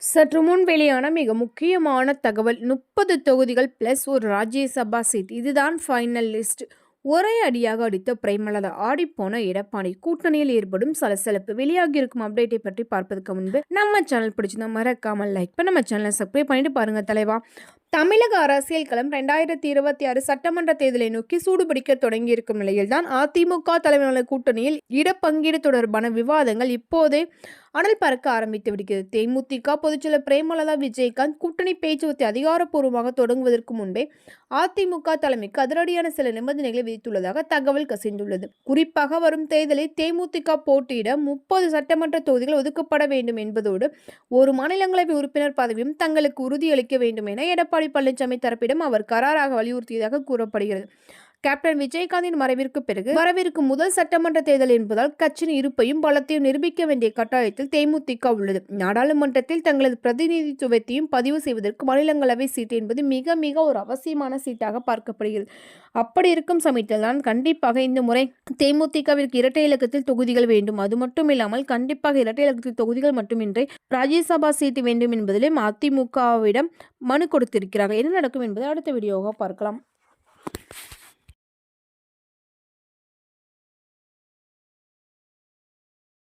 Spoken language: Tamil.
சற்று முன் வெளியான மிக முக்கியமான தகவல் முப்பது தொகுதிகள் பிளஸ் ஒரு ராஜ்யசபா சீட். இதுதான் ஃபைனல் லிஸ்ட் ஒரே அடியாக அடித்த பிரேமலதா ஆடிப்போன எடப்பாடி கூட்டணியில் ஏற்படும் சலசலப்பு. வெளியாகி இருக்கும் அப்டேட்டை பற்றி பார்ப்பதற்கு முன்பு நம்ம சேனல் பிடிச்சிருந்தா மறக்காமல் லைக் பண்ண நம்ம சேனலை சப்ஸ்கிரைப் பண்ணிட்டு பாருங்க தலைவா. தமிழக அரசியல் களம் ரெண்டாயிரத்தி இருபத்தி ஆறு சட்டமன்ற தேர்தலை நோக்கி சூடுபிடிக்க தொடங்கியிருக்கும் நிலையில்தான் அதிமுக தலைமையிலான கூட்டணியில் இடப்பங்கீடு தொடர்பான விவாதங்கள் இப்போதே அனல் பறக்க ஆரம்பித்து விடுகிறது. தேமுதிக பொதுச்செயலர் பிரேமலதா விஜயகாந்த் கூட்டணி பேச்சுவார்த்தை அதிகாரப்பூர்வமாக தொடங்குவதற்கு முன்பே அதிமுக தலைமைக்கு அதிரடியான சில நிபந்தனைகளை விதித்துள்ளதாக தகவல் கசிந்துள்ளது. குறிப்பாக வரும் தேர்தலில் தேமுதிக போட்டியிட முப்பது சட்டமன்ற தொகுதிகள் ஒதுக்கப்பட வேண்டும் என்பதோடு ஒரு மாநிலங்களவை உறுப்பினர் பதவியும் தங்களுக்கு உறுதியளிக்க வேண்டும் என எடப்பாடி பழனிசாமி தரப்பிடம் அவர் கராராக வலியுறுத்தியதாக கூறப்படுகிறது. கேப்டன் விஜயகாந்தின் மறைவிற்கு பிறகு வரவிருக்கும் முதல் சட்டமன்ற தேர்தல் என்பதால் கட்சியின் இருப்பையும் பலத்தையும் நிரூபிக்க வேண்டிய கட்டாயத்தில் தேமுதிக உள்ளது. நாடாளுமன்றத்தில் தங்களது பிரதிநிதித்துவத்தையும் பதிவு செய்வதற்கு மாநிலங்களவை சீட்டு என்பது மிக மிக ஒரு அவசியமான சீட்டாக பார்க்கப்படுகிறது. அப்படி இருக்கும் சமயத்தில் தான் கண்டிப்பாக இந்த முறை தேமுதிகவிற்கு இரட்டை இலக்கத்தில் தொகுதிகள் வேண்டும். அது மட்டும் இல்லாமல் கண்டிப்பாக இரட்டை இலக்கத்தில் தொகுதிகள் மட்டுமின்றி ராஜ்யசபா சீட்டு வேண்டும் என்பதிலும் அதிமுகவிடம் மனு கொடுத்திருக்கிறார்கள். என்ன நடக்கும் என்பதை அடுத்த வீடியோவாக பார்க்கலாம்.